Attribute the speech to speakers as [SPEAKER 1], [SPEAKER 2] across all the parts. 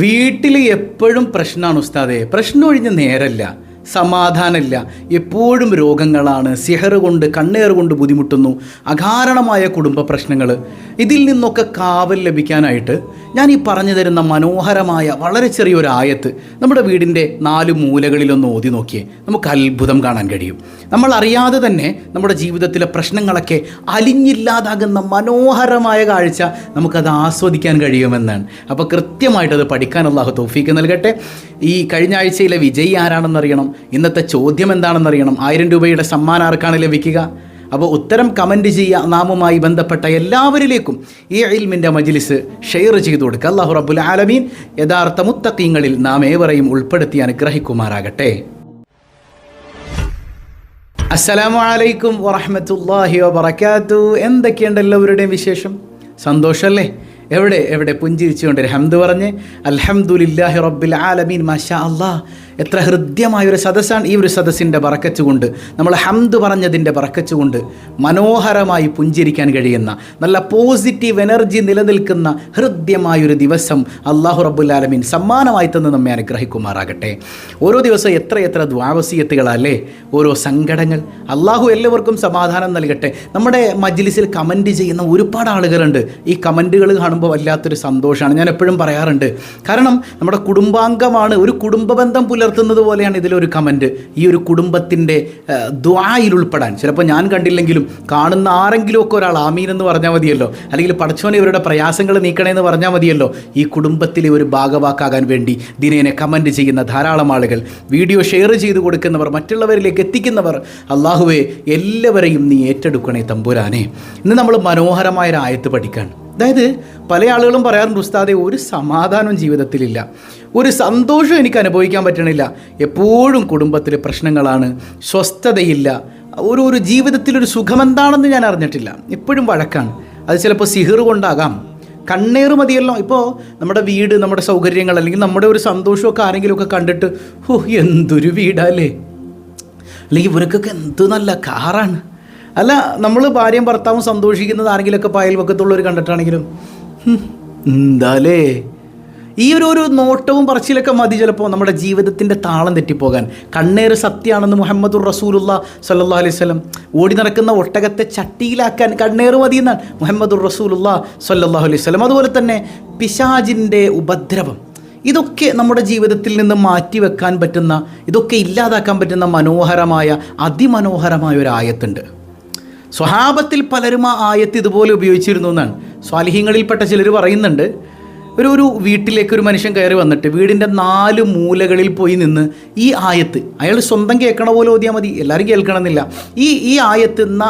[SPEAKER 1] വീട്ടിൽ എപ്പോഴും പ്രശ്നമാണ് ഉസ്താദേ. പ്രശ്നം ഒഴിഞ്ഞ് നേരല്ല. സമാധാനമില്ല. എപ്പോഴും രോഗങ്ങളാണ്. സിഹർ കൊണ്ട് കണ്ണേർ കൊണ്ട് ബുദ്ധിമുട്ടുന്നു. അകാരണമായ കുടുംബ പ്രശ്നങ്ങൾ ഇതിൽ നിന്നൊക്കെ കാവൽ ലഭിക്കാനായിട്ട് ഞാൻ ഈ പറഞ്ഞു തരുന്ന മനോഹരമായ വളരെ ചെറിയൊരു ആയത്ത് നമ്മുടെ വീടിന്റെ നാല് മൂലകളിലൊന്ന് ഓതി നോക്കിയേ. നമുക്ക് അത്ഭുതം കാണാൻ കഴിയും. നമ്മൾ അറിയാതെ തന്നെ നമ്മുടെ ജീവിതത്തിലെ പ്രശ്നങ്ങളൊക്കെ അലിഞ്ഞില്ലാതാകുന്ന മനോഹരമായ കാഴ്ച നമുക്കത് ആസ്വദിക്കാൻ കഴിയുമെന്നാണ്. അപ്പോൾ കൃത്യമായിട്ടത് പഠിക്കാൻ അള്ളാഹു തോഫീക്ക് നൽകട്ടെ. ഈ കഴിഞ്ഞ ആഴ്ചയിലെ വിജയി ആരാണെന്നറിയണം? ഇന്നത്തെ ചോദ്യം എന്താണെന്ന് അറിയണം ആയിരം രൂപയുടെ സമ്മാനം ആർക്കാണ് ലഭിക്കുക? അപ്പോൾ ഉത്തരം കമന്റ് ചെയ്യുക. നാമുമായി ബന്ധപ്പെട്ട എല്ലാവരിലേക്കും ഈ ഇൽമിന്റെ മജ്ലിസ് ഷെയർ ചെയ്തു കൊടുക്കുക. അള്ളാഹു റബ്ബുൽ ആലമീൻ യഥാർത്ഥ മുത്തക്കീങ്ങളിൽ നാം ഏവരെയും ഉൾപ്പെടുത്തി അനുഗ്രഹിക്കുമാറാകട്ടെ. അസ്സലാമു അലൈക്കും വറഹമത്തല്ലാഹി വബറകാത്തു. എന്തൊക്കെയുണ്ട് എല്ലാവരുടെയും വിശേഷം? സന്തോഷമല്ലേ എവിടെ? എവിടെ? പുഞ്ചിരിച്ചുകൊണ്ട് ഹംദ് പറഞ്ഞ് അൽഹംദുലില്ലാഹി റബ്ബിൽ ആലമീൻ മാഷാ അല്ലാ എത്ര ഹൃദ്യമായ ഒരു സദസ്സാണ് ഈ ഒരു സദസ്സിന്റെ പറക്കച്ചുകൊണ്ട് നമ്മൾ ഹംദ് പറഞ്ഞതിന്റെ പറക്കച്ചുകൊണ്ട് മനോഹരമായി പുഞ്ചിരിക്കാൻ കഴിയുന്ന നല്ല പോസിറ്റീവ് എനർജി നിലനിൽക്കുന്ന ഹൃദ്യമായൊരു ദിവസം അള്ളാഹു റബ്ബുൽ ആലമീൻ സമ്മാനമായി തന്ന് നമ്മെ അനുഗ്രഹിക്കുമാറാകട്ടെ. ഓരോ ദിവസം എത്ര എത്ര ദ്വാവസീയത്തുകളല്ലേ ഓരോ സങ്കടങ്ങൾ. അള്ളാഹു എല്ലാവർക്കും സമാധാനം നൽകട്ടെ. നമ്മുടെ മജ്ലിസിൽ കമന്റ് ചെയ്യുന്ന ഒരുപാട് ആളുകളുണ്ട്. ഈ കമന്റുകൾ കാണുമ്പോൾ വല്ലാത്തൊരു സന്തോഷമാണ്. ഞാൻ എപ്പോഴും പറയാറുണ്ട് കാരണം നമ്മുടെ കുടുംബാംഗമാണ് ഒരു കുടുംബ ബന്ധം പുലർത്തുന്നത് പോലെയാണ് ഇതിലൊരു കമന്റ് ഈ ഒരു കുടുംബത്തിന്റെ ദ്വായിൽ ഉൾപ്പെടാൻ. ചിലപ്പോൾ ഞാൻ കണ്ടില്ലെങ്കിലും കാണുന്ന ആരെങ്കിലും ഒക്കെ ഒരാൾ ആമീൻ എന്ന് പറഞ്ഞാൽ മതിയല്ലോ. അല്ലെങ്കിൽ പഠിച്ചോനെ ഇവരുടെ പ്രയാസങ്ങൾ നീക്കണമെന്ന് പറഞ്ഞാൽ മതിയല്ലോ. ഈ കുടുംബത്തിലെ ഒരു ഭാഗവാക്കാകാൻ വേണ്ടി ദിനേനെ കമന്റ് ചെയ്യുന്ന ധാരാളം ആളുകൾ വീഡിയോ ഷെയർ ചെയ്ത് കൊടുക്കുന്നവർ മറ്റുള്ളവരിലേക്ക് എത്തിക്കുന്നവർ. അള്ളാഹുവെ എല്ലാവരെയും നീ ഏറ്റെടുക്കണേ തമ്പുരാനെ. ഇന്ന് നമ്മൾ മനോഹരമായ ഒരു ആയത്ത് പഠിക്കാൻ അതായത് പല ആളുകളും പറയാറുണ്ട് ഉസ്താദെ ഒരു സമാധാനവും ജീവിതത്തിലില്ല. ഒരു സന്തോഷം എനിക്ക് അനുഭവിക്കാൻ പറ്റണില്ല. എപ്പോഴും കുടുംബത്തിൽ പ്രശ്നങ്ങളാണ് സ്വസ്ഥതയില്ല. ഒരു ഒരു ജീവിതത്തിലൊരു സുഖമെന്താണെന്ന് ഞാൻ അറിഞ്ഞിട്ടില്ല. എപ്പോഴും വഴക്കാണ്. അത് ചിലപ്പോൾ സിഹിർ കൊണ്ടാകാം. കണ്ണേറ് മതിയല്ലോ. ഇപ്പോൾ നമ്മുടെ വീട് നമ്മുടെ സൗകര്യങ്ങൾ അല്ലെങ്കിൽ നമ്മുടെ ഒരു സന്തോഷമൊക്കെ ആരെങ്കിലുമൊക്കെ കണ്ടിട്ട് ഹോ എന്തൊരു വീടല്ലേ? അല്ലെങ്കിൽ ഇവർക്കൊക്കെ എന്ത് നല്ല കാറാണ്? അല്ല നമ്മൾ ഭാര്യയും ഭർത്താവും സന്തോഷിക്കുന്നത് ആരെങ്കിലുമൊക്കെ അയൽവക്കത്തുള്ളവർ കണ്ടിട്ടാണെങ്കിലും. എന്താലേ? ഈ ഒരു ഒരു നോട്ടവും പറച്ചിലൊക്കെ മതി ചിലപ്പോൾ നമ്മുടെ ജീവിതത്തിന്റെ താളം തെറ്റിപ്പോകാൻ. കണ്ണേറ് സത്യമാണെന്ന് മുഹമ്മദുർ റസൂലുള്ള സല്ലാ അലൈഹി സ്വലം ഓടി നടക്കുന്ന ഒട്ടകത്തെ ചട്ടിയിലാക്കാൻ കണ്ണേറ് മതി എന്നാണ് മുഹമ്മദുർ റസൂലുള്ള സല്ലാഹു അലൈഹി സ്വലം അതുപോലെ തന്നെ പിശാജിന്റെ ഉപദ്രവം. ഇതൊക്കെ നമ്മുടെ ജീവിതത്തിൽ നിന്ന് മാറ്റി വെക്കാൻ പറ്റുന്ന ഇതൊക്കെ ഇല്ലാതാക്കാൻ പറ്റുന്ന മനോഹരമായ അതിമനോഹരമായ ഒരു ആയത്തുണ്ട്. സ്വഹാബത്തിൽ പലരും ആ ആയത്ത് ഇതുപോലെ ഉപയോഗിച്ചിരുന്നു എന്നാണ്. സ്വാലിഹ്യങ്ങളിൽപ്പെട്ട ചിലർ പറയുന്നുണ്ട് ഒരു ഒരു വീട്ടിലേക്ക് ഒരു മനുഷ്യൻ കയറി വന്നിട്ട് വീടിന്റെ നാല് മൂലകളിൽ പോയി നിന്ന് ഈ ആയത്ത് അയാൾ സ്വന്തം കേൾക്കണ പോലെ ഓതിയാൽ മതി എല്ലാവരും കേൾക്കണമെന്നില്ല. ഈ ഈ ആയത്ത്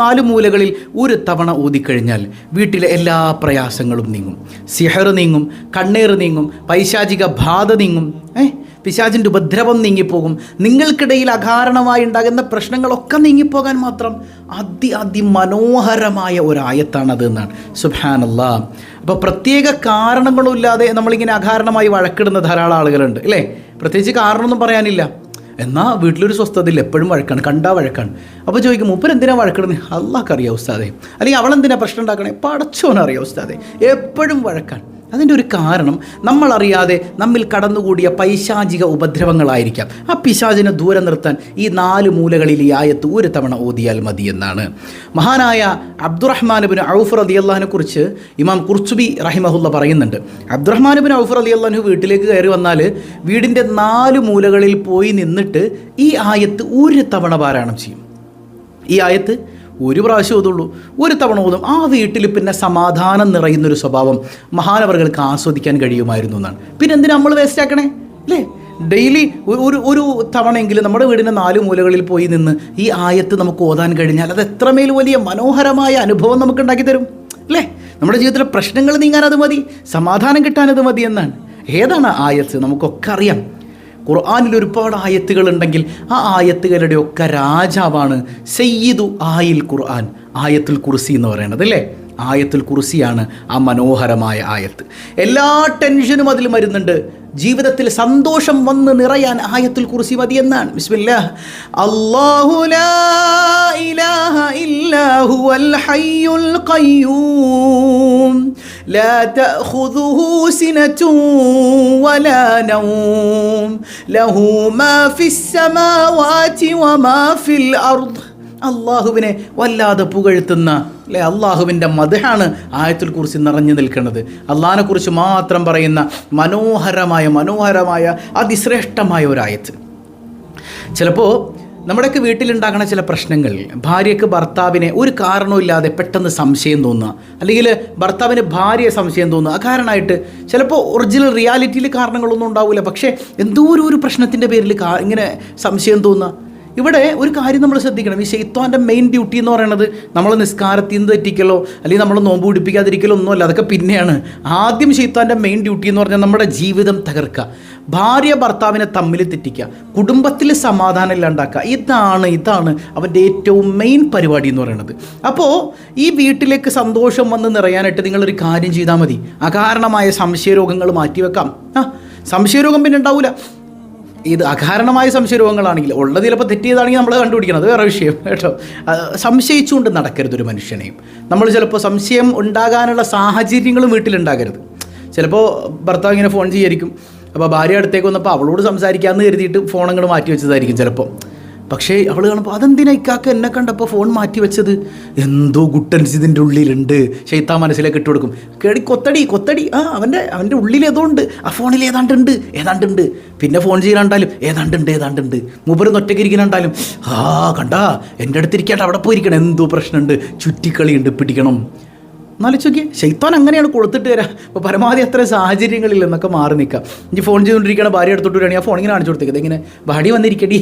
[SPEAKER 1] നാല് മൂലകളിൽ ഒരു തവണ ഓതിക്കഴിഞ്ഞാൽ വീട്ടിലെ എല്ലാ പ്രയാസങ്ങളും നീങ്ങും. സിഹർ നീങ്ങും കണ്ണേറ് നീങ്ങും പൈശാചിക ബാധ നീങ്ങും. ഏ? പിശാചിന്റെ ഉപദ്രവം നീങ്ങിപ്പോകും. നിങ്ങൾക്കിടയിൽ അകാരണമായി ഉണ്ടാകുന്ന പ്രശ്നങ്ങളൊക്കെ നീങ്ങിപ്പോകാൻ മാത്രം അതി അതിമനോഹരമായ ഒരായത്താണത് എന്നാണ്. സുഹാനല്ല അപ്പോൾ പ്രത്യേക കാരണങ്ങളുമില്ലാതെ നമ്മളിങ്ങനെ അകാരണമായി വഴക്കിടുന്ന ധാരാളം ആളുകളുണ്ട് അല്ലേ പ്രത്യേകിച്ച് കാരണമൊന്നും പറയാനില്ല. എന്നാൽ വീട്ടിലൊരു സ്വസ്ഥതയില്ല എപ്പോഴും വഴക്കാണ് കണ്ടാ വഴക്കാണ്. അപ്പോൾ ചോദിക്കും മൂപ്പർ എന്തിനാ വഴക്കിടുന്നത് അള്ളാഹ്ക്കറിയാം ഉസ്താദേ. അല്ലെങ്കിൽ അവളെന്തിനാണ് പ്രശ്നം ഉണ്ടാക്കണേ? പടച്ചോനറിയാം ഉസ്താദേ. എപ്പോഴും വഴക്കാണ്. അതിന്റെ ഒരു കാരണം നമ്മളറിയാതെ നമ്മിൽ കടന്നുകൂടിയ പൈശാചിക ഉപദ്രവങ്ങളായിരിക്കാം. ആ പിശാചിനെ ദൂരെ നിർത്താൻ ഈ നാല് മൂലകളിൽ ഈ ആയത്ത് ഒരു തവണ ഓതിയാൽ മതി എന്നാണ്. മഹാനായ അബ്ദുറഹ്മാനുബിൻ ഔഫർ അലി അള്ളഹാനെക്കുറിച്ച് ഇമാം കുർച്ചുബി റഹിമഹുല്ല പറയുന്നുണ്ട്. അബ്ദുറഹ്മാനുബിൻ ഔഫർ അലി അള്ളഹാനു വീട്ടിലേക്ക് കയറി വന്നാൽ വീടിന്റെ നാല് മൂലകളിൽ പോയി നിന്നിട്ട് ഈ ആയത്ത് ഒരു തവണ പാരായണം ചെയ്യും. ഈ ആയത്ത് ഒരു പ്രാവശ്യം ഓതുള്ളൂ ഒരു തവണ ഓതും ആ വീട്ടിൽ പിന്നെ സമാധാനം നിറയുന്നൊരു സ്വഭാവം മഹാനവറുകൾക്ക് ആസ്വദിക്കാൻ കഴിയുമായിരുന്നു എന്നാണ്. പിന്നെ എന്തിനാ നമ്മൾ വേസ്റ്റ് ആക്കണേ? അല്ലേ ഡെയിലി ഒരു ഒരു തവണയെങ്കിലും നമ്മുടെ വീടിന്റെ നാല് മൂലകളിൽ പോയി നിന്ന് ഈ ആയത്ത് നമുക്ക് ഓതാൻ കഴിഞ്ഞാൽ അത് എത്രമേൽ വലിയ മനോഹരമായ അനുഭവം നമുക്ക് ഉണ്ടാക്കി തരും. അല്ലേ നമ്മുടെ ജീവിതത്തിലെ പ്രശ്നങ്ങൾ നീങ്ങാൻ അത് മതി. സമാധാനം കിട്ടാൻ അത് മതി എന്നാണ്. ഏതാണ് ആയത്ത്? നമുക്കൊക്കെ അറിയാം. ഖുർആാനിൽ ഒരുപാട് ആയത്തുകൾ ഉണ്ടെങ്കിൽ ആ ആയത്തുകളുടെ ഒക്കെ രാജാവാണ് സയ്യിദു ആയിൽ ഖുർആൻ ആയത്തുൽ കുർസി എന്ന് പറയുന്നത് അല്ലേ? ആയത്തുൽ കുർസിയാണ് ആ മനോഹരമായ ആയത്ത്. എല്ലാ ടെൻഷനും അതിൽ വരുന്നുണ്ട്. ജീവിതത്തിൽ സന്തോഷം വന്ന് നിറയാൻ ആയത്തുൽ കുർസി മതി എന്നാണ്. ബിസ്മില്ലാ അല്ലാഹു ലാ ഇലാഹ ഇല്ലാ ഹുവൽ ഹയ്യുൽ ഖയ്യൂം لا تأخذه سنة ولا نوم له ما في السماوات وما في الأرض അള്ളാഹുവിനെ വല്ലാതെ പുകഴ്ത്തുന്ന അല്ലെ അള്ളാഹുവിൻ്റെ മതഹാണ് ആയത്തിൽ കുറിച്ച് നിറഞ്ഞു നിൽക്കുന്നത് അള്ളാഹിനെ കുറിച്ച് മാത്രം പറയുന്ന മനോഹരമായ മനോഹരമായ അതിശ്രേഷ്ഠമായ ഒരായത്ത് ചിലപ്പോൾ നമ്മുടെയൊക്കെ വീട്ടിലുണ്ടാകുന്ന ചില പ്രശ്നങ്ങൾ ഭാര്യയ്ക്ക് ഭർത്താവിനെ ഒരു കാരണമില്ലാതെ പെട്ടെന്ന് സംശയം തോന്നുക അല്ലെങ്കിൽ ഭർത്താവിന് ഭാര്യയെ സംശയം തോന്നുക അകാരണമായിട്ട് ചിലപ്പോൾ ഒറിജിനൽ റിയാലിറ്റിയിൽ കാരണങ്ങളൊന്നും ഉണ്ടാവില്ല. പക്ഷേ എന്തോ ഒരു പ്രശ്നത്തിന്റെ പേരിൽ ഇങ്ങനെ സംശയം തോന്നുക. ഇവിടെ ഒരു കാര്യം നമ്മൾ ശ്രദ്ധിക്കണം. ഈ ശൈത്വാന്റെ മെയിൻ ഡ്യൂട്ടി എന്ന് പറയുന്നത് നമ്മൾ നിസ്കാരത്തിൽ നിന്ന് തെറ്റിക്കലോ അല്ലെങ്കിൽ നമ്മൾ നോമ്പ് പിടിപ്പിക്കാതിരിക്കലോ ഒന്നുമല്ല. അതൊക്കെ പിന്നെയാണ്. ആദ്യം ശൈത്വാന്റെ മെയിൻ ഡ്യൂട്ടി എന്ന് പറഞ്ഞാൽ നമ്മുടെ ജീവിതം തകർക്കുക. ഭാര്യ ഭർത്താവിനെ തമ്മിൽ തെറ്റിക്കുക. കുടുംബത്തിൽ സമാധാനം ഇല്ലാണ്ടാക്കുക. ഇതാണ് ഇതാണ് അവന്റെ ഏറ്റവും മെയിൻ പരിപാടി എന്ന് പറയുന്നത്. അപ്പോൾ ഈ വീട്ടിലേക്ക് സന്തോഷം വന്ന് നിറയാനായിട്ട് നിങ്ങളൊരു കാര്യം ചെയ്താൽ മതി. അകാരണമായ സംശയരോഗങ്ങൾ മാറ്റിവെക്കാം. ആ സംശയരോഗം പിന്നെ ഉണ്ടാവില്ല ഇത് അകാരണമായ സംശയരോഗങ്ങളാണെങ്കിൽ ഉള്ളത് ചിലപ്പോൾ തെറ്റിയതാണെങ്കിൽ നമ്മൾ കണ്ടുപിടിക്കണം. അത് വേറെ വിഷയം കേട്ടോ. സംശയിച്ചുകൊണ്ട് നടക്കരുത് ഒരു മനുഷ്യനെയും. നമ്മൾ ചിലപ്പോൾ സംശയം ഉണ്ടാകാനുള്ള സാഹചര്യങ്ങളും വീട്ടിലുണ്ടാകരുത്. ചിലപ്പോൾ ഭർത്താവ് ഇങ്ങനെ ഫോൺ ചെയ്യായിരിക്കും. അപ്പോൾ ഭാര്യ അടുത്തേക്ക് വന്നപ്പോൾ അവളോട് സംസാരിക്കാമെന്ന് കരുതിയിട്ട് ഫോൺ മാറ്റി വെച്ചതായിരിക്കും ചിലപ്പോൾ പക്ഷേ അവൾ കാണുമ്പോൾ അതെന്തിനാ ഇക്കാക്ക എന്നെ കണ്ടപ്പോൾ ഫോൺ മാറ്റി വെച്ചത്? എന്തോ ഗുട്ടൻസ് ഇതിന്റെ ഉള്ളിലുണ്ട്. ഷെയ്ത്താ മനസ്സിലേക്ക് ഇട്ട് കൊടുക്കും. കേടി കൊത്തടി കൊത്തടി. ആ അവന്റെ അവന്റെ ഉള്ളിൽ ഏതോ ഉണ്ട്. ആ ഫോണിൽ ഏതാണ്ടുണ്ട് ഏതാണ്ടുണ്ട് പിന്നെ ഫോൺ ചെയ്യാണ്ടാലും ഏതാണ്ടുണ്ട് ഏതാണ്ടുണ്ട് മൂപ്പര് ഒറ്റയ്ക്ക് ഇരിക്കണുണ്ടാലും ആ കണ്ടാ എന്റെ അടുത്തിരിക്കാണ്ട് അവിടെ പോയിരിക്കണം. എന്തോ പ്രശ്നമുണ്ട്. ചുറ്റിക്കളിയുണ്ട് പിടിക്കണം. എന്നാലോചിച്ച് ശൈത്താൻ അങ്ങനെയാണ് കൊടുത്തിട്ട് തരാം അപ്പോൾ പരമാവധി അത്ര സാഹചര്യങ്ങളിൽ നിന്നൊക്കെ മാറി നിൽക്കാം. ഇനി ഫോൺ ചെയ്തുകൊണ്ടിരിക്കുകയാണ് ഭാര്യ എടുത്തോട്ട് വരികയാണെങ്കിൽ ആ ഫോൺ ഇങ്ങനെ കാണിച്ചു കൊടുത്തേക്കത് ഇങ്ങനെ ഭാടി വന്നിരിക്കടി.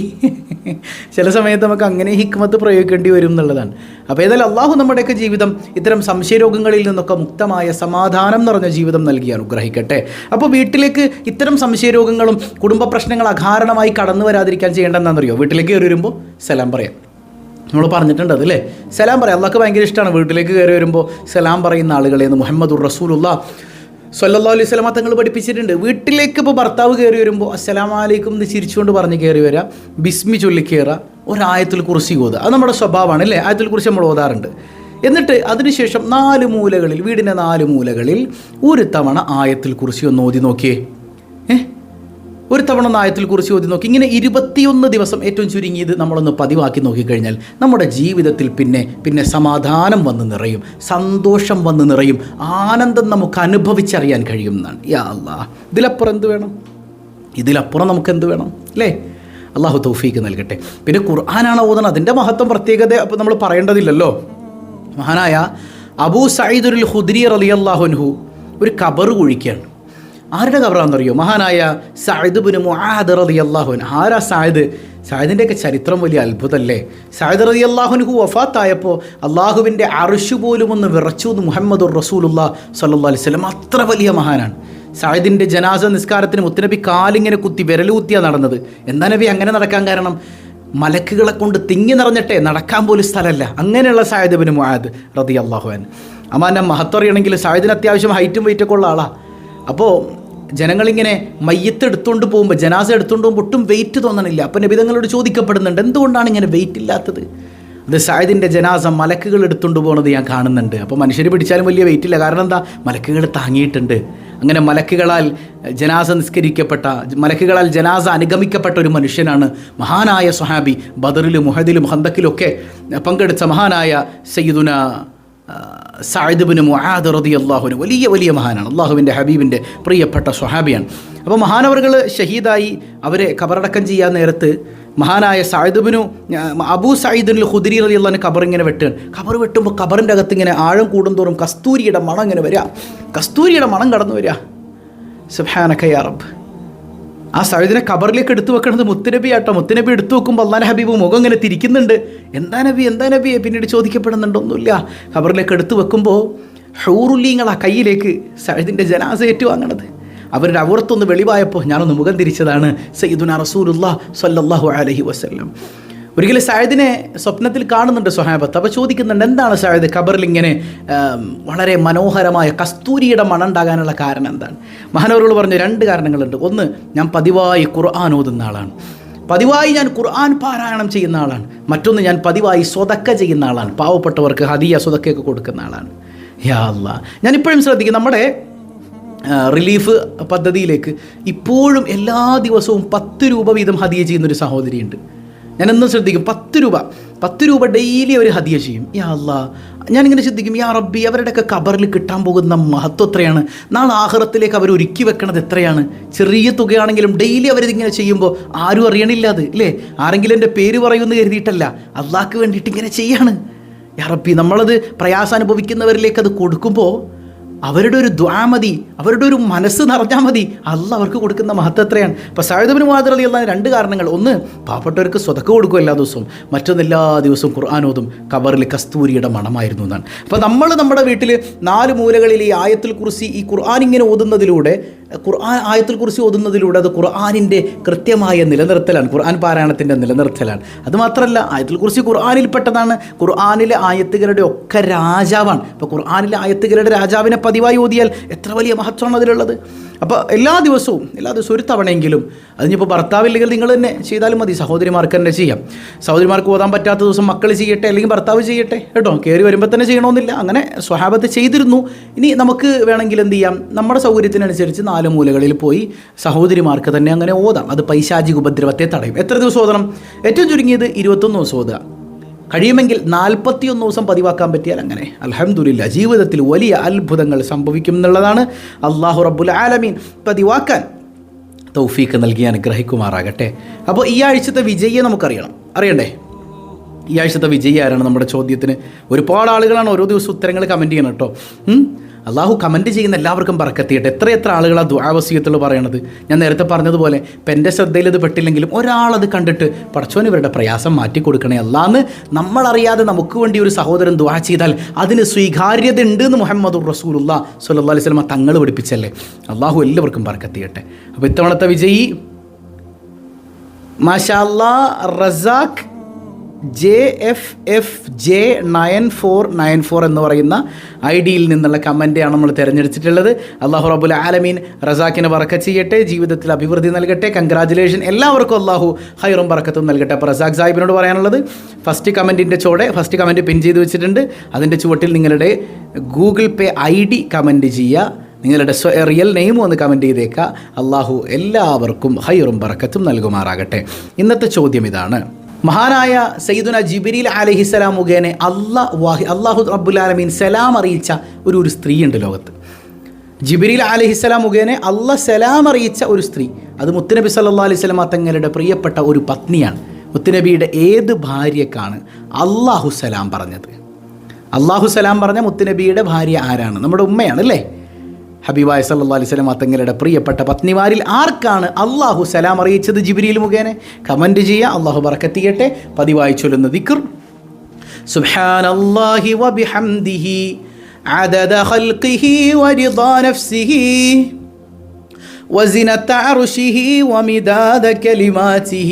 [SPEAKER 1] ചില സമയത്ത് നമുക്ക് അങ്ങനെ ഹിക്മത്ത് പ്രയോഗിക്കേണ്ടി വരും എന്നുള്ളതാണ്. അപ്പോൾ ഏതായാലും അള്ളാഹു നമ്മുടെയൊക്കെ ജീവിതം ഇത്തരം സംശയരോഗങ്ങളിൽ നിന്നൊക്കെ മുക്തമായ സമാധാനം നിറഞ്ഞ ജീവിതം നൽകി അനുഗ്രഹിക്കട്ടെ. അപ്പോൾ വീട്ടിലേക്ക് ഇത്തരം സംശയരോഗങ്ങളും കുടുംബ പ്രശ്നങ്ങൾ അകാരണമായി കടന്നു വരാതിരിക്കാൻ ചെയ്യേണ്ടതെന്നറിയോ വീട്ടിലേക്ക് കയറി വരുമ്പോൾ സലാം പറയാം. നമ്മൾ പറഞ്ഞിട്ടുണ്ട് അതല്ലേ സലാം പറയാം. അള്ളാഹ്ക്ക് ഭയങ്കര ഇഷ്ടമാണ് വീട്ടിലേക്ക് കയറി വരുമ്പോൾ സലാം പറയുന്ന ആളുകളെ എന്ന് മുഹമ്മദ് റസൂലുള്ള. സല്ലാ അലൈഹി സ്വലമ തങ്ങൾ പഠിപ്പിച്ചിട്ടുണ്ട്. വീട്ടിലേക്ക് ഇപ്പോൾ ഭർത്താവ് കയറി വരുമ്പോൾ അസ്സലാമലൈക്കും എന്ന് ചിരിച്ചുകൊണ്ട് പറഞ്ഞ് കയറി വരാം. ബിസ്മി ചൊല്ലി കയറുക ഒരായത്തിൽ കുറിച്ച് ഓതുക അത് നമ്മുടെ സ്വഭാവമാണ് അല്ലേ? ആയത്തിൽ കുറിച്ച് നമ്മൾ ഓതാറുണ്ട്. എന്നിട്ട് അതിനുശേഷം നാല് മൂലകളിൽ വീടിന്റെ നാല് മൂലകളിൽ ഒരു തവണ ആയത്തിൽ കുറിച്ച് ഒന്ന് ഓതി നോക്കിയേ. ഏ? ഒരു തവണ നായത്തിൽ കുറിച്ച് ചോദ്യം നോക്കി. ഇങ്ങനെ ഇരുപത്തിയൊന്ന് ദിവസം ഏറ്റവും ചുരുങ്ങിയത് നമ്മളൊന്ന് പതിവാക്കി നോക്കിക്കഴിഞ്ഞാൽ നമ്മുടെ ജീവിതത്തിൽ പിന്നെ പിന്നെ സമാധാനം വന്ന് നിറയും സന്തോഷം വന്ന് നിറയും ആനന്ദം നമുക്ക് അനുഭവിച്ചറിയാൻ കഴിയും എന്നാണ് യാ അല്ലാ ഇതിലപ്പുറം എന്ത് വേണം? ഇതിലപ്പുറം നമുക്ക് എന്ത് വേണം? അല്ലേ? അള്ളാഹു തൗഫീക്ക് നൽകട്ടെ. പിന്നെ ഖുർആനാണ് ഓതണം അതിന്റെ മഹത്വം പ്രത്യേകത അപ്പോൾ നമ്മൾ പറയേണ്ടതില്ലല്ലോ. മഹാനായ അബൂ സയ്യിദുൽ ഹുദ്രി റളിയല്ലാഹുൻഹു ഒരു കബറ് കുഴിക്കുകയാണ്. ആരുടെ കബറാണെന്നറിയോ? മഹാനായ സായിദ് ബിൻ മുആദ് റളിയല്ലാഹുൻ ആരാ സായിദ് സായിദിന്റെയൊക്കെ ചരിത്രം വലിയ അത്ഭുതമല്ലേ സായിദ് റതി അള്ളാഹുനുഹു വഫാത്തായപ്പോൾ അള്ളാഹുവിന്റെ അറിശു പോലും ഒന്ന് വിറച്ചു എന്ന് മുഹമ്മദുർ റസൂലുള്ള സല്ലാ അലൈഹി വസല്ലം അത്ര വലിയ മഹാനാണ്. സായിദിന്റെ ജനാസ നിസ്കാരത്തിന് മുത്തനബി കാലിങ്ങനെ കുത്തി വിരലുകുത്തിയാണ് നടന്നത്. എന്താ നബി അങ്ങനെ നടക്കാൻ കാരണം? മലക്കുകളെ കൊണ്ട് തിങ്ങി നിറഞ്ഞിട്ടേ നടക്കാൻ പോലും സ്ഥലമല്ല അങ്ങനെയുള്ള സായുധബിന് മുഹാദ് റതി അള്ളാഹുവാൻ അമ്മാന്റെ മഹത്വറിയണമെങ്കിൽ സായിദിന് അത്യാവശ്യം ഹൈറ്റും വെയിറ്റൊക്കെ ഉള്ള ആളാണ് അപ്പോൾ ജനങ്ങളിങ്ങനെ മയ്യത്ത് എടുത്തുകൊണ്ട് പോകുമ്പോൾ ജനാസ എടുത്തുകൊണ്ട് പോകുമ്പോൾ ഒട്ടും വെയിറ്റ് തോന്നണില്ല. അപ്പം നബിതങ്ങളോട് ചോദിക്കപ്പെടുന്നുണ്ട് എന്തുകൊണ്ടാണ് ഇങ്ങനെ വെയിറ്റ് ഇല്ലാത്തത്? അത് സായദിന്റെ ജനാസ മലക്കുകൾ എടുത്തുകൊണ്ട് പോകുന്നത് ഞാൻ കാണുന്നുണ്ട്. അപ്പോൾ മനുഷ്യർ പിടിച്ചാലും വലിയ വെയിറ്റ് ഇല്ല. കാരണം എന്താ? മലക്കുകൾ താങ്ങിയിട്ടുണ്ട്. അങ്ങനെ മലക്കുകളാൽ ജനാസ നിസ്കരിക്കപ്പെട്ട മലക്കുകളാൽ ജനാസ അനുഗമിക്കപ്പെട്ട ഒരു മനുഷ്യനാണ് മഹാനായ സ്വഹാബി ബദറിലും മുഹദിലും ഹന്തക്കിലും ഒക്കെ പങ്കെടുത്ത മഹാനായ സയ്യിദുന സായിദുബിന് മുആദ് റതി അള്ളാഹുന് വലിയ വലിയ മഹാനാണ്. അള്ളാഹുവിന്റെ ഹബീബിന്റെ പ്രിയപ്പെട്ട സ്വഹാബിയാണ്. അപ്പോൾ മഹാനവറുകൾ ഷഹീദായി അവരെ കബറടക്കം ചെയ്യാൻ നേരത്ത് മഹാനായ സായിദുബിനു അബൂ സയ്യിദുൽ ഖുദരി റലി അള്ളഹാന് ഖബർ ഇങ്ങനെ വെട്ടുകയാണ്. ഖബർ വെട്ടുമ്പോൾ ഖബറിന്റെ അകത്ത് ഇങ്ങനെ ആഴം കൂടുന്തോറും കസ്തൂരിയുടെ മണം ഇങ്ങനെ വരിക. കസ്തൂരിയുടെ മണം കടന്നു വരിക. റബ്ബ്. ആ സഴുദിനെ കബറിലേക്ക് എടുത്തു വെക്കണത് മുത്തുനബി ആട്ടോ. മുത്തുനബി എടുത്തു വെക്കുമ്പോൾ അള്ളാൻ ഹബീബ് മുഖം ഇങ്ങനെ തിരിക്കുന്നുണ്ട്. എന്താ നബി? എന്താ നബി? പിന്നീട് ചോദിക്കപ്പെടുന്നുണ്ടൊന്നുമില്ല. കബറിലേക്ക് എടുത്തു വെക്കുമ്പോൾ ഹൗറുല്ലീങ്ങൾ ആ കയ്യിലേക്ക് സഴുദിന്റെ ജനാസ ഏറ്റുവാങ്ങണത്. അവരുടെ അവർത്തൊന്ന് വെളിവായപ്പോൾ ഞാനൊന്ന് മുഖം തിരിച്ചതാണ്. സയ്യിദുന റസൂലുല്ലാ സല്ലാഹു അലഹി വസല്ലം. ഒരിക്കലും സായദിനെ സ്വപ്നത്തിൽ കാണുന്നുണ്ട് സ്വഹാബത്ത് അപ്പോൾ ചോദിക്കുന്നുണ്ട് എന്താണ് സായദ് ഖബറിൽ ഇങ്ങനെ വളരെ മനോഹരമായ കസ്തൂരിയുടെ മണമുണ്ടാകാനുള്ള കാരണം എന്താണ്? മഹാനവരോട് പറഞ്ഞ രണ്ട് കാരണങ്ങളുണ്ട്. ഒന്ന് ഞാൻ പതിവായി ഖുർആൻ ഓതുന്ന ആളാണ്. പതിവായി ഞാൻ ഖുർആൻ പാരായണം ചെയ്യുന്ന ആളാണ്. മറ്റൊന്ന് ഞാൻ പതിവായി സ്വതക്ക ചെയ്യുന്ന ആളാണ്. പാവപ്പെട്ടവർക്ക് ഹദിയ സ്വതക്കയൊക്കെ കൊടുക്കുന്ന ആളാണ്. യാ ഞാനിപ്പോഴും ശ്രദ്ധിക്കും നമ്മുടെ റിലീഫ് പദ്ധതിയിലേക്ക് ഇപ്പോഴും എല്ലാ ദിവസവും പത്ത് രൂപ വീതം ഹദിയ ചെയ്യുന്നൊരു സഹോദരിയുണ്ട്. ഞാൻ എന്നും ശ്രദ്ധിക്കും. പത്ത് രൂപ. പത്ത് രൂപ ഡെയിലി അവർ ഹദിയ ചെയ്യും. യാ അല്ലാ ഞാനിങ്ങനെ ശ്രദ്ധിക്കും യാ റബ്ബി അവരുടെയൊക്കെ കബറിൽ കിട്ടാൻ പോകുന്ന മഹത്വം എത്രയാണ്? നാളെ ആഹ്റത്തിലേക്ക് അവർ ഒരുക്കി വെക്കണത് എത്രയാണ്? ചെറിയ തുകയാണെങ്കിലും ഡെയിലി അവരിതിങ്ങനെ ചെയ്യുമ്പോൾ ആരും അറിയണില്ല അത് ഇല്ലേ? ആരെങ്കിലും എന്റെ പേര് പറയുമെന്ന് കരുതിയിട്ടല്ല. അള്ളാഹ്ക്ക് വേണ്ടിയിട്ട് ഇങ്ങനെ ചെയ്യാണ്. യാ റബ്ബി നമ്മളത് പ്രയാസം അനുഭവിക്കുന്നവരിലേക്ക് അത് കൊടുക്കുമ്പോൾ അവരുടെ ഒരു ദ്വാ മതി അവരുടെ ഒരു മനസ്സ് നിറഞ്ഞാൽ മതി. അല്ല അവർക്ക് കൊടുക്കുന്ന മഹത്വം എത്രയാണ്? ഇപ്പോൾ സായുധബിന് മാതൃ അള്ള രണ്ട് കാരണങ്ങൾ. ഒന്ന് പാവപ്പെട്ടവർക്ക് സ്വതക്ക് കൊടുക്കും എല്ലാ ദിവസവും. മറ്റൊന്ന് എല്ലാ ദിവസവും ഖുർആാനോതും കവറിൽ കസ്തൂരിയുടെ മണമായിരുന്നു എന്നാണ്. അപ്പോൾ നമ്മൾ നമ്മുടെ വീട്ടിൽ നാല് മൂലകളിൽ ഈ ആയത്തിൽ കുറിച്ച് ഈ ഖുർആൻ ഇങ്ങനെ ഓതുന്നതിലൂടെ ഖുർആൻ ആയത്തിൽ കുറിച്ച് ഓതുന്നതിലൂടെ അത് ഖുർആാനിന്റെ കൃത്യമായ നിലനിർത്തലാണ്. ഖുർആൻ പാരായണത്തിന്റെ നിലനിർത്തലാണ്. അതുമാത്രമല്ല ആയത്തിൽ കുറിച്ച് ഖുർആാനിൽപ്പെട്ടതാണ് ഖുർആാനിലെ ആയത്തുകളുടെ ഒക്കെ രാജാവാണ്. ഇപ്പോൾ ഖുർആാനിലെ ആയത്തുകളുടെ രാജാവിനെ പതിവായി ഓതിയാൽ എത്ര വലിയ മഹത്വമാണ് അതിലുള്ളത്? അപ്പോൾ എല്ലാ ദിവസവും എല്ലാ ദിവസവും ഒരു തവണയെങ്കിലും അതിനിപ്പോൾ ഭർത്താവില്ലെങ്കിൽ നിങ്ങൾ തന്നെ ചെയ്താലും മതി. സഹോദരിമാർക്ക് തന്നെ ചെയ്യാം. സഹോദരിമാർക്ക് ഓതാൻ പറ്റാത്ത ദിവസം മക്കൾ ചെയ്യട്ടെ അല്ലെങ്കിൽ ഭർത്താവ് ചെയ്യട്ടെ കേട്ടോ? കയറി വരുമ്പോൾ തന്നെ ചെയ്യണമെന്നില്ല. അങ്ങനെ സ്വഹാബത്ത് ചെയ്തിരുന്നു. ഇനി നമുക്ക് വേണമെങ്കിൽ എന്ത് ചെയ്യാം? നമ്മുടെ സൗകര്യത്തിനനുസരിച്ച് നാല് മൂലകളിൽ പോയി സഹോദരിമാർക്ക് തന്നെ അങ്ങനെ ഓതാം. അത് പൈശാചിക ഉപദ്രവത്തെ തടയും. എത്ര ദിവസം ഓതണം? ഏറ്റവും ചുരുങ്ങിയത് ഇരുപത്തൊന്ന് ദിവസം ഓതുക. കഴിയുമെങ്കിൽ നാൽപ്പത്തിയൊന്ന് ദിവസം പതിവാക്കാൻ പറ്റിയാൽ അങ്ങനെ. അലഹമുല്ല ജീവിതത്തിൽ വലിയ അത്ഭുതങ്ങൾ സംഭവിക്കും എന്നുള്ളതാണ് അള്ളാഹു റബ്ബുൽ ആലമീൻ പതിവാക്കാൻ തൗഫീക്ക് നൽകി അനുഗ്രഹിക്കുമാറാകട്ടെ. അപ്പോൾ ഈ ആഴ്ചത്തെ വിജയിയെ നമുക്കറിയണം. അറിയണ്ടേ? ഈ ആഴ്ചത്തെ വിജയി ആരാണ്? നമ്മുടെ ചോദ്യത്തിന് ഒരുപാട് ആളുകളാണ് ഓരോ ദിവസം ഉത്തരങ്ങൾ കമന്റ് ചെയ്യണം കേട്ടോ? അള്ളാഹു കമന്റ് ചെയ്യുന്ന എല്ലാവർക്കും പറക്കത്തിയിട്ട് എത്ര എത്ര ആളുകളാണ് ദുആവസീയത്തിൽ പറയണത്? ഞാൻ നേരത്തെ പറഞ്ഞതുപോലെ ഇപ്പം എന്റെ ശ്രദ്ധയിൽ ഇത് പെട്ടില്ലെങ്കിലും ഒരാളത് കണ്ടിട്ട് പടച്ചോൻ ഇവരുടെ പ്രയാസം മാറ്റി കൊടുക്കണേ അല്ലാന്ന് നമ്മളറിയാതെ നമുക്ക് വേണ്ടി ഒരു സഹോദരൻ ദുആ ചെയ്താൽ അതിന് സ്വീകാര്യത ഉണ്ട് എന്ന് മുഹമ്മദ് റസൂലുള്ള സല്ലല്ലാഹു അലൈഹി സ്വലമ തങ്ങൾ പഠിപ്പിച്ചല്ലേ? അള്ളാഹു എല്ലാവർക്കും പറക്കത്തിയട്ടെ അപ്പോൾ ഇത്തവണത്തെ വിജയി. Masha Razak J F F J nine four nine four എന്ന് പറയുന്ന ഐ ഡിയിൽ നിന്നുള്ള കമന്റാണ് നമ്മൾ തിരഞ്ഞെടുത്തിട്ടുള്ളത്. അള്ളാഹു റബുൽ ആലമീൻ റസാക്കിന് വറക്ക ചെയ്യട്ടെ ജീവിതത്തിൽ അഭിവൃദ്ധി നൽകട്ടെ. കൺഗ്രാജുലേഷൻ എല്ലാവർക്കും അള്ളാഹു ഹൈറും വറക്കത്തും നൽകട്ടെ. അപ്പോൾ റസാഖ് സാഹിബിനോട് പറയാനുള്ളത് ഫസ്റ്റ് കമന്റിന്റെ ചുവടെ ഫസ്റ്റ് കമന്റ് പിൻ ചെയ്ത് വെച്ചിട്ടുണ്ട്. അതിന്റെ ചുവട്ടിൽ നിങ്ങളുടെ Google Pay I D comment ചെയ്യുക. നിങ്ങളുടെ സ്വ റിയൽ നെയിമും ഒന്ന് കമന്റ് ചെയ്തേക്കുക. അള്ളാഹു എല്ലാവർക്കും ഹൈറും വറക്കത്തും നൽകുമാറാകട്ടെ. ഇന്നത്തെ ചോദ്യം ഇതാണ്. മഹാനായ സയ്യിദുന ജിബിരിൽ അലഹിസ്സലാം മുഖേനെ അള്ളാ വാഹി അള്ളാഹു റബ്ബുലാലമീൻ സലാം അറിയിച്ച ഒരു ഒരു സ്ത്രീയുണ്ട് ലോകത്ത്. ജിബിരിൽ അലഹിസ്സലാം മുഖേനെ അള്ളാഹ് സലാം അറിയിച്ച ഒരു സ്ത്രീ. അത് മുത്തുനബി സല്ലാ അലൈഹി സ്വലാം തങ്ങളുടെ പ്രിയപ്പെട്ട ഒരു പത്നിയാണ്. മുത്തുനബിയുടെ ഏത് ഭാര്യക്കാണ് അള്ളാഹു സലാം പറഞ്ഞത്? അള്ളാഹു സലാം പറഞ്ഞ മുത്തുനബിയുടെ ഭാര്യ ആരാണ്? നമ്മുടെ ഉമ്മയാണ് അല്ലേ? ഹബീബായ സല്ലാ അലൈഹി സ്വലം തങ്ങളുടെ പ്രിയപ്പെട്ട പത്നിമാരിൽ ആർക്കാണ് അള്ളാഹു സലാം അറിയിച്ചത് ജിബിരിയിൽ മുഖേന കമൻറ്റ് ചെയ്യുക അള്ളാഹു ബറക്കത്തിയട്ടെ പതിവായി ചൊല്ലുന്ന ദിക്കർ സുബ്ഹാനല്ലാഹി വബിഹംദിഹി عدد خلقه ورضا نفسه وزنة عرشه ومداد كلماته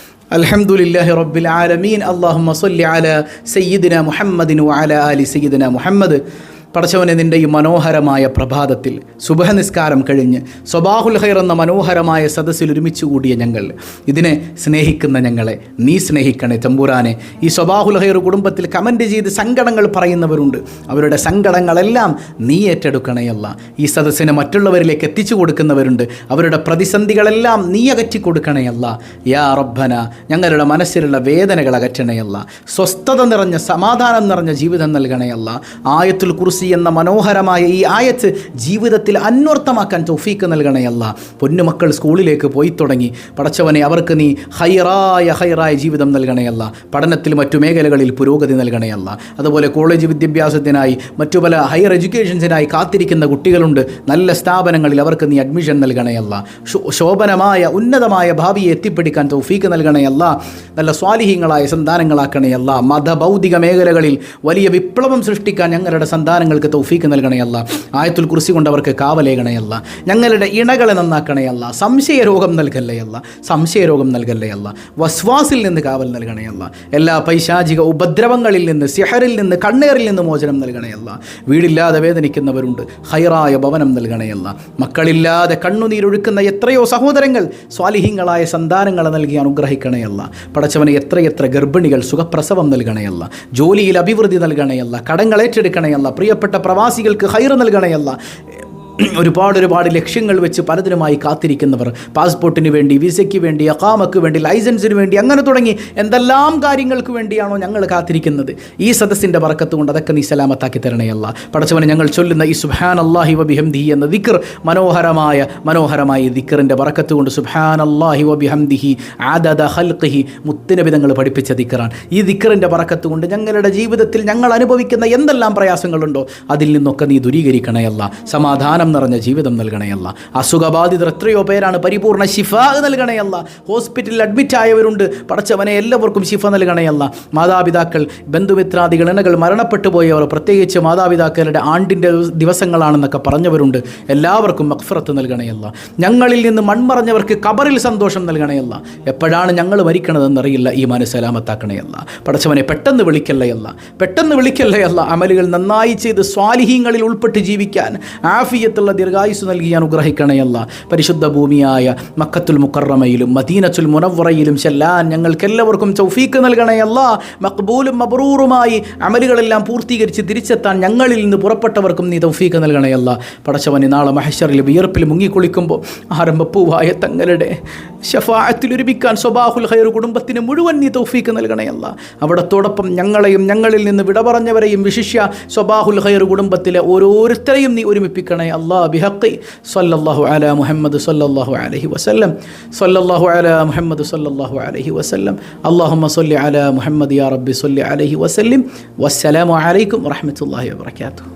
[SPEAKER 1] അലഹമുല്ലാഹി റബ്ബിൽ ആലമീൻ. അള്ളാഹു സല്ലി അല സയ്യിദിന മുഹമ്മദിനു അല അലി സയ്യിദിന മുഹമ്മദ്. പടച്ചവനെ നിന്റെ ഈ മനോഹരമായ പ്രഭാതത്തിൽ സുബഹനിസ്കാരം കഴിഞ്ഞ് സ്വബാഹുൽ ഹൈർ എന്ന മനോഹരമായ സദസ്സിൽ ഒരുമിച്ച് കൂടിയ ഞങ്ങൾ ഇതിനെ സ്നേഹിക്കുന്ന ഞങ്ങളെ നീ സ്നേഹിക്കണേ തമ്പുരാനെ. ഈ സ്വബാഹുൽ ഹൈർ കുടുംബത്തിൽ കമന്റ് ചെയ്ത് സങ്കടങ്ങൾ പറയുന്നവരുണ്ട്. അവരുടെ സങ്കടങ്ങളെല്ലാം നീ ഏറ്റെടുക്കണേയല്ല ഈ സദസ്സിനെ മറ്റുള്ളവരിലേക്ക് എത്തിച്ചു കൊടുക്കുന്നവരുണ്ട്. അവരുടെ പ്രതിസന്ധികളെല്ലാം നീ അകറ്റി കൊടുക്കണേയല്ല യാ റബ്ബന ഞങ്ങളുടെ മനസ്സിലുള്ള വേദനകൾ അകറ്റണേയല്ല സ്വസ്ഥത നിറഞ്ഞ സമാധാനം നിറഞ്ഞ ജീവിതം നൽകണേയല്ല ആയത്തുൽ കുറിസി എന്ന മനോഹരമായ ഈ ആയത്ത് ജീവിതത്തിൽ അന്വർത്ഥമാക്കാൻ തൗഫീക്ക് നൽകണയല്ല പൊന്നുമക്കൾ സ്കൂളിലേക്ക് പോയി തുടങ്ങി. പടച്ചവനെ അവർക്ക് നീ ഹൈറായ ഹൈറായ ജീവിതം നൽകണേയല്ല പഠനത്തിൽ മറ്റു മേഖലകളിൽ പുരോഗതി നൽകണേയല്ല അതുപോലെ കോളേജ് വിദ്യാഭ്യാസത്തിനായി മറ്റു പല ഹയർ എഡ്യൂക്കേഷൻസിനായി കാത്തിരിക്കുന്ന കുട്ടികളുണ്ട്. നല്ല സ്ഥാപനങ്ങളിൽ അവർക്ക് നീ അഡ്മിഷൻ നൽകണേയല്ല ശോഭനമായ ഉന്നതമായ ഭാവിയെ എത്തിപ്പിടിക്കാൻ തൗഫീക്ക് നൽകണേയല്ല നല്ല സ്വാലിഹ്യങ്ങളായ സന്താനങ്ങളാക്കണേയല്ല മതഭൗതിക മേഖലകളിൽ വലിയ വിപ്ലവം സൃഷ്ടിക്കാൻ ഞങ്ങളുടെ സന്താനങ്ങൾ ഞങ്ങൾക്ക് തൗഫീക്ക് നൽകണയല്ല ആയത്തുൽ കുറിസി കൊണ്ട് അവർക്ക് കാവലേകണയല്ല ഞങ്ങളുടെ ഇണകളെ നന്നാക്കണയല്ല സംശയരോഗം നൽകല്ലയല്ല സംശയരോഗം നൽകല്ലയല്ല വസ്വാസിൽ നിന്ന് കാവൽ നൽകണയല്ല എല്ലാ പൈശാചിക ഉപദ്രവങ്ങളിൽ നിന്ന് സിഹറിൽ നിന്ന് കണ്ണേറിൽ നിന്ന് മോചനം നൽകണയല്ല വീടില്ലാതെ വേദനിക്കുന്നവരുണ്ട്. ഹൈറായ ഭവനം നൽകണയല്ല മക്കളില്ലാതെ കണ്ണുനീരൊഴുക്കുന്ന എത്രയോ സഹോദരങ്ങൾ സ്വാലിഹീങ്ങളായ സന്താനങ്ങളെ നൽകി അനുഗ്രഹിക്കണയല്ല പടച്ചവന് എത്രയെത്ര ഗർഭിണികൾ സുഖപ്രസവം നൽകണയല്ല ജോലിയിൽ അഭിവൃദ്ധി നൽകണയല്ല കടങ്ങൾ ഏറ്റെടുക്കണയല്ല പ്രിയപ്പെട്ട പ്രവാസികൾക്ക് ഹൈർ നൽകണയല്ല. ഒരുപാട് ഒരുപാട് ലക്ഷ്യങ്ങൾ വെച്ച് പലതിനുമായി കാത്തിരിക്കുന്നവർ. പാസ്പോർട്ടിന് വേണ്ടി വിസയ്ക്ക് വേണ്ടി അക്കാമക്ക് വേണ്ടി ലൈസൻസിന് വേണ്ടി അങ്ങനെ തുടങ്ങി എന്തെല്ലാം കാര്യങ്ങൾക്ക് വേണ്ടിയാണോ ഞങ്ങൾ കാത്തിരിക്കുന്നത്. ഈ സദസ്സിന്റെ വറക്കത്ത് കൊണ്ട് അതൊക്കെ നീ സലാമത്താക്കി തരണയല്ല പടച്ചവനെ ഞങ്ങൾ ചൊല്ലുന്ന ഈ സുഹാൻ അള്ളാഹി വബിഹംദിഹി എന്ന ദിക്കർ മനോഹരമായ മനോഹരമായ ദിക്കറിന്റെ വറക്കത്ത് കൊണ്ട് സുഹാൻ അള്ളാഹി വബിഹംദിഹി ആദദ ഹൽഖിഹി മുത്തിനബിതങ്ങൾ പഠിപ്പിച്ച ദിക്കറാണ് ഈ ദിക്കറിന്റെ വറക്കത്ത് കൊണ്ട് ഞങ്ങളുടെ ജീവിതത്തിൽ ഞങ്ങൾ അനുഭവിക്കുന്ന എന്തെല്ലാം പ്രയാസങ്ങളുണ്ടോ അതിൽ നിന്നൊക്കെ നീ ദുരീകരിക്കണയല്ല സമാധാനം നിറഞ്ഞ ജീവിതം നൽകണയല്ല അസുഖബാധിതർ എത്രയോ പേരാണ് പരിപൂർണ ശിഫ നൽകണയല്ല ഹോസ്പിറ്റലിൽ അഡ്മിറ്റ് ആയവരുണ്ട്. പടച്ചവനെ എല്ലാവർക്കും ശിഫ നൽകണയല്ല മാതാപിതാക്കൾ ബന്ധുമിത്രാദികൾ ഇണകൾ മരണപ്പെട്ടു പോയവർ പ്രത്യേകിച്ച് മാതാപിതാക്കളുടെ ആണ്ടിന്റെ ദിവസങ്ങളാണെന്നൊക്കെ പറഞ്ഞവരുണ്ട്. എല്ലാവർക്കും മക്ഫറത്ത് നൽകണയല്ല ഞങ്ങളിൽ നിന്ന് മൺമറഞ്ഞവർക്ക് കബറിൽ സന്തോഷം നൽകണയല്ല എപ്പോഴാണ് ഞങ്ങൾ മരിക്കണതെന്നറിയില്ല. ഈ മനസ്സലാമത്താക്കണയല്ല പടച്ചവനെ പെട്ടെന്ന് വിളിക്കല്ലയല്ല പെട്ടെന്ന് വിളിക്കല്ലയല്ല അമലുകൾ നന്നായി ചെയ്ത് സ്വാലിഹീങ്ങളിൽ ഉൾപ്പെട്ട് ജീവിക്കാൻ ആഫിയത്തുള്ള ദീർഘായുസ് നൽകി അനുഗ്രഹിക്കണയല്ല പരിശുദ്ധ ഭൂമിയായ മക്കത്തുൽ മുക്കറമയിലും മദീനത്തുൽ മുനവറയിലും ചെല്ലാൻ ഞങ്ങൾക്കെല്ലാവർക്കും ചൗഫീക്ക് നൽകണയല്ല മക്ബൂലും മബറൂറുമായി അമലുകളെല്ലാം പൂർത്തീകരിച്ച് തിരിച്ചെത്താൻ ഞങ്ങളിൽ നിന്ന് പുറപ്പെട്ടവർക്കും നീ തൗഫീക്ക് നൽകണയല്ല പടച്ചവനെ നാളെ മഹേശ്വറിൽ വിയർപ്പിൽ മുങ്ങിക്കുളിക്കുമ്പോൾ ആരംഭപ്പൂവായ തങ്ങളുടെ ഷഫായത്തിൽ ഒരുമിക്കാൻ സ്വബാഹുൽ ഹൈർ കുടുംബത്തിന് മുഴുവൻ നീ തൗഫീക്ക് നൽകണയല്ല അവിടത്തോടൊപ്പം ഞങ്ങളെയും ഞങ്ങളിൽ നിന്ന് വിട പറഞ്ഞവരെയും വിശിഷ്യ സ്വബാഹുൽ ഹൈർ കുടുംബത്തിലെ ഓരോരുത്തരെയും നീ ഒരുമിപ്പിക്കണേ അല്ലാ. ബിഹക്കി സല്ലല്ലാഹു അല മുഹമ്മദ് സല്ലല്ലാഹു അലൈഹി വസല്ലം. സല്ലല്ലാഹു അല മുഹമ്മദ് സല്ലല്ലാഹു അലൈഹി വസല്ലം. അല്ലാഹുമ്മ സല്ലി അല മുഹമ്മദ് യാ റബ്ബി സല്ലി അലൈഹി വസല്ലം. വസ്സലാമു അലൈക്കും വറഹ്മത്തുള്ളാഹി വബറകാതുഹു.